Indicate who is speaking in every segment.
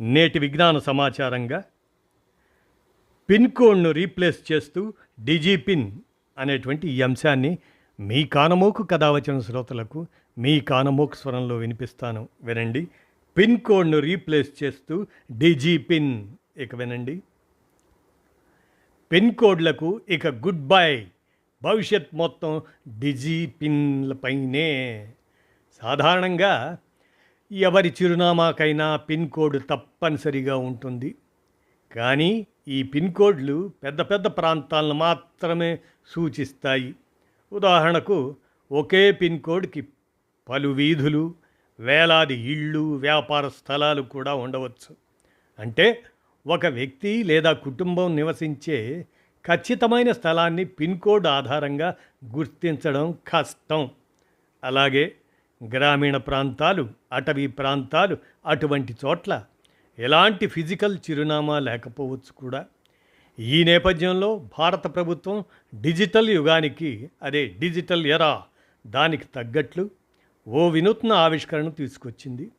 Speaker 1: నేటి విజ్ఞాన సమాచారంగా పిన్ కోడ్ను రీప్లేస్ చేస్తూ డిజిపిన్ అనేటువంటి ఈ అంశాన్ని మీ కానమోకు కథ వచ్చిన శ్రోతలకు మీ కానమోకు స్వరంలో వినిపిస్తాను. వినండి. పిన్ కోడ్ను రీప్లేస్ చేస్తూ డిజిపిన్. ఇక వినండి. పిన్ కోడ్లకు ఇక గుడ్ బై. భవిష్యత్ మొత్తం డిజిపిన్లపైనే సాధారణంగా ఎవరి చిరునామాకైనా పిన్ కోడ్ తప్పనిసరిగా ఉంటుంది. కానీ ఈ పిన్ కోడ్లు పెద్ద పెద్ద ప్రాంతాలను మాత్రమే సూచిస్తాయి. ఉదాహరణకు ఒకే పిన్ కోడ్కి పలు వీధులు వేలాది ఇళ్ళు వ్యాపార స్థలాలు కూడా ఉండవచ్చు. అంటే ఒక వ్యక్తి లేదా కుటుంబం నివసించే ఖచ్చితమైన స్థలాన్ని పిన్ కోడ్ ఆధారంగా గుర్తించడం కష్టం. అలాగే గ్రామీణ ప్రాంతాలు అటవీ ప్రాంతాలు అటువంటి చోట్ల ఎలాంటి ఫిజికల్ చిరునామా లేకపోవచ్చు కూడా. ఈ నేపథ్యంలో భారత ప్రభుత్వం డిజిటల్ యుగానికి అదే డిజిటల్ ఎరా దానికి తగ్గట్లు ఓ వినూత్న ఆవిష్కరణ తీసుకొచ్చింది.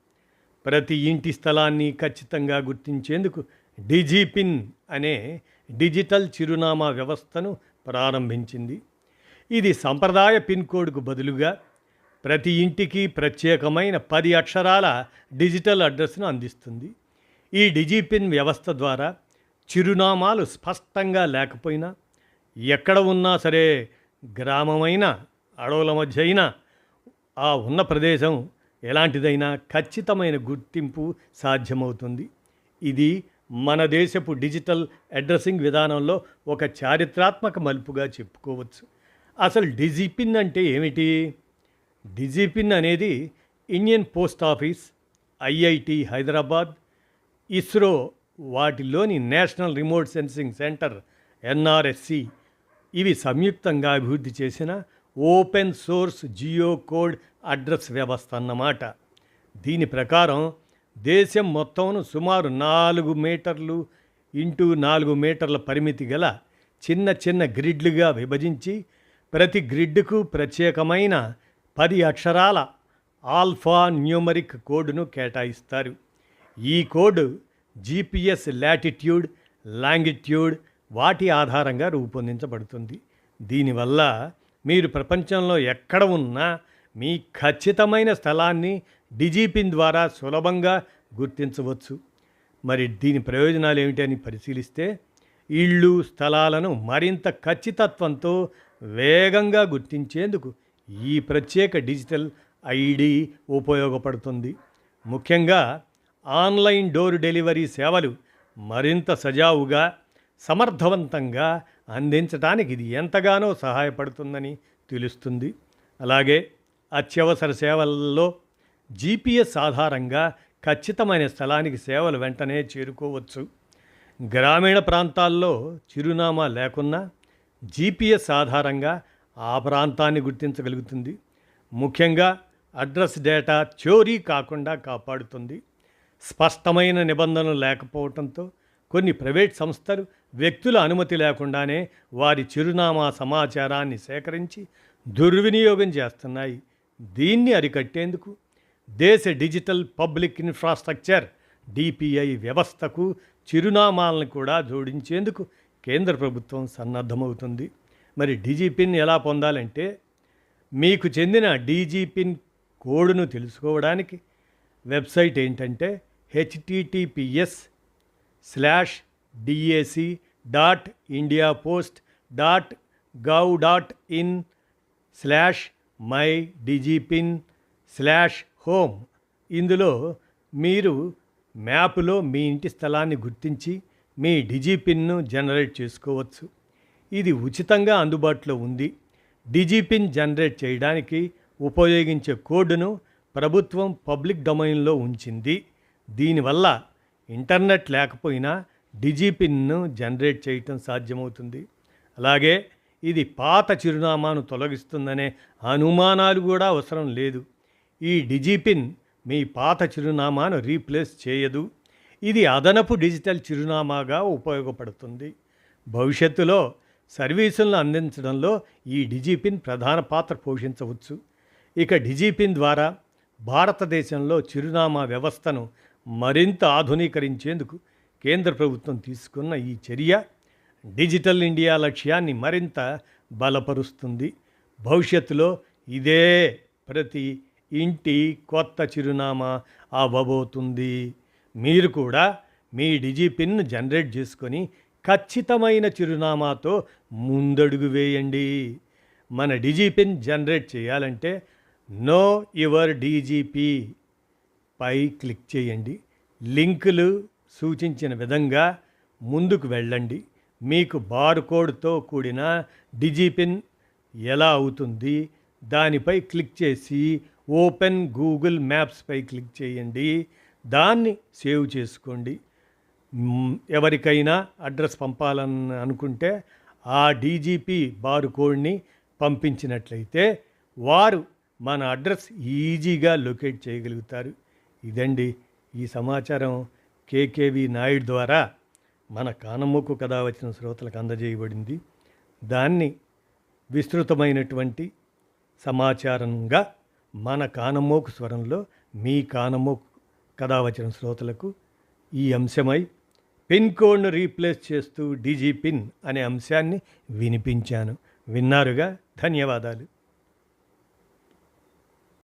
Speaker 1: ప్రతి ఇంటి స్థలాన్ని ఖచ్చితంగా గుర్తించేందుకు డిజిపిన్ అనే డిజిటల్ చిరునామా వ్యవస్థను ప్రారంభించింది. ఇది సంప్రదాయ పిన్ కోడ్కు బదులుగా ప్రతి ఇంటికి ప్రత్యేకమైన పది అక్షరాల డిజిటల్ అడ్రస్ను అందిస్తుంది. ఈ డిజిపిన్ వ్యవస్థ ద్వారా చిరునామాలు స్పష్టంగా లేకపోయినా ఎక్కడ ఉన్నా సరే గ్రామమైన అడవుల మధ్య అయినా ఆ ఉన్న ప్రదేశం ఎలాంటిదైనా ఖచ్చితమైన గుర్తింపు సాధ్యమవుతుంది. ఇది మన దేశపు డిజిటల్ అడ్రసింగ్ విధానంలో ఒక చారిత్రాత్మక మలుపుగా చెప్పుకోవచ్చు. అసలు డిజిపిన్ అంటే ఏమిటి? డిజిపిన్ అనేది Indian post office IIT Hyderabad ISRO వాటిలోని national remote sensing centre NRSC. ఇవి సంయుక్తంగా అభివృద్ధి చేసిన open source geo code address వ్యవస్థ అన్నమాట. దీని ప్రకారం దేశం మొత్తంను సుమారు నాలుగు మీటర్లు ఇంటూ నాలుగు మీటర్ల పరిమితి గల చిన్న చిన్న గ్రిడ్లుగా విభజించి ప్రతి గ్రిడ్కు ప్రత్యేకమైన పది అక్షరాల ఆల్ఫా న్యూమరిక్ కోడ్ను కేటాయిస్తారు. ఈ కోడ్ జీపీఎస్ లాటిట్యూడ్ లాంగిట్యూడ్ వాటి ఆధారంగా రూపొందించబడుతుంది. దీనివల్ల మీరు ప్రపంచంలో ఎక్కడ ఉన్నా మీ ఖచ్చితమైన స్థలాన్ని డిజిపిన్ ద్వారా సులభంగా గుర్తించవచ్చు. మరి దీని ప్రయోజనాలు ఏమిటి అని పరిశీలిస్తే ఇళ్ళు స్థలాలను మరింత ఖచ్చితత్వంతో వేగంగా గుర్తించేందుకు ఈ ప్రత్యేక డిజిటల్ ఐడి ఉపయోగపడుతుంది. ముఖ్యంగా ఆన్లైన్ డోర్ డెలివరీ సేవలు మరింత సజావుగా సమర్థవంతంగా అందించడానికి ఇది ఎంతగానో సహాయపడుతుందని తెలుస్తుంది. అలాగే అత్యవసర సేవల్లో జీపీఎస్ ఆధారంగా ఖచ్చితమైన స్థలానికి సేవలు వెంటనే చేరుకోవచ్చు. గ్రామీణ ప్రాంతాల్లో చిరునామా లేకున్నా జీపీఎస్ ఆధారంగా ఆ ప్రాంతాన్ని గుర్తించగలుగుతుంది. ముఖ్యంగా అడ్రస్ డేటా చోరీ కాకుండా కాపాడుతుంది. స్పష్టమైన నిబంధనలు లేకపోవడంతో కొన్ని ప్రైవేట్ సంస్థలు వ్యక్తుల అనుమతి లేకుండానే వారి చిరునామా సమాచారాన్ని సేకరించి దుర్వినియోగం చేస్తున్నాయి. దీన్ని అరికట్టేందుకు దేశ డిజిటల్ పబ్లిక్ ఇన్ఫ్రాస్ట్రక్చర్ డిపిఐ వ్యవస్థకు చిరునామాలను కూడా జోడించేందుకు కేంద్ర ప్రభుత్వం సన్నద్ధమవుతుంది. మరి డీజీపిన్ ఎలా పొందాలంటే మీకు చెందిన డీజీపిన్ కోడ్ను తెలుసుకోవడానికి వెబ్సైట్ ఏంటంటే HTTPS slash DAC dot India post dot gov dot in slash my DIGIPIN slash home. ఇందులో మీరు మ్యాప్లో మీ ఇంటి స్థలాన్ని గుర్తించి మీ డిజిపిన్ను జనరేట్ చేసుకోవచ్చు. ఇది ఉచితంగా అందుబాటులో ఉంది. డిజిపిన్ జనరేట్ చేయడానికి ఉపయోగించే కోడ్ను ప్రభుత్వం పబ్లిక్ డొమైన్లో ఉంచింది. దీనివల్ల ఇంటర్నెట్ లేకపోయినా డిజిపిన్ను జనరేట్ చేయటం సాధ్యమవుతుంది. అలాగే ఇది పాత చిరునామాను తొలగిస్తుందనే అనుమానాలు కూడా అవసరం లేదు. ఈ డిజిపిన్ మీ పాత చిరునామాను రీప్లేస్ చేయదు. ఇది అదనపు డిజిటల్ చిరునామాగా ఉపయోగపడుతుంది. భవిష్యత్తులో సర్వీసులను అందించడంలో ఈ డిజిపిన్ ప్రధాన పాత్ర పోషించవచ్చు. ఇక డిజిపిన్ ద్వారా భారతదేశంలో చిరునామా వ్యవస్థను మరింత ఆధునీకరించేందుకు కేంద్ర ప్రభుత్వం తీసుకున్న ఈ చర్య డిజిటల్ ఇండియా లక్ష్యాన్ని మరింత బలపరుస్తుంది. భవిష్యత్తులో ఇదే ప్రతి ఇంటి కొత్త చిరునామా అవ్వబోతుంది. మీరు కూడా మీ డిజి పిన్ జనరేట్ చేసుకొని ఖచ్చితమైన చిరునామాతో ముందడుగు వేయండి. మన డిజి జనరేట్ చేయాలంటే నో యువర్ డీజీపీ. పై క్లిక్ చేయండి. లింకులు సూచించిన విధంగా ముందుకు వెళ్ళండి. మీకు బార్కోడ్తో కూడిన డిజిపిన్ ఎలా అవుతుంది? దానిపై క్లిక్ చేసి ఓపెన్ గూగుల్ మ్యాప్స్పై క్లిక్ చేయండి. దాన్ని సేవ్ చేసుకోండి. ఎవరికైనా అడ్రస్ పంపాలని అనుకుంటే ఆ డీజీపీ బారు కోడ్ని పంపించినట్లయితే వారు మన అడ్రస్ ఈజీగా లొకేట్ చేయగలుగుతారు. ఇదండి ఈ సమాచారం కేకేవి నాయుడు ద్వారా మన కానమ్మకు కథ వచ్చిన శ్రోతలకు అందజేయబడింది. దాన్ని విస్తృతమైనటువంటి సమాచారంగా మన కానమోకు స్వరంలో మీ కానమోకు కథ వచ్చిన శ్రోతలకు ఈ అంశమై పిన్ కోడ్ను రీప్లేస్ చేస్తూ డీజీ పిన్ అనే అంశాన్ని వినిపించాను. విన్నారుగా? ధన్యవాదాలు.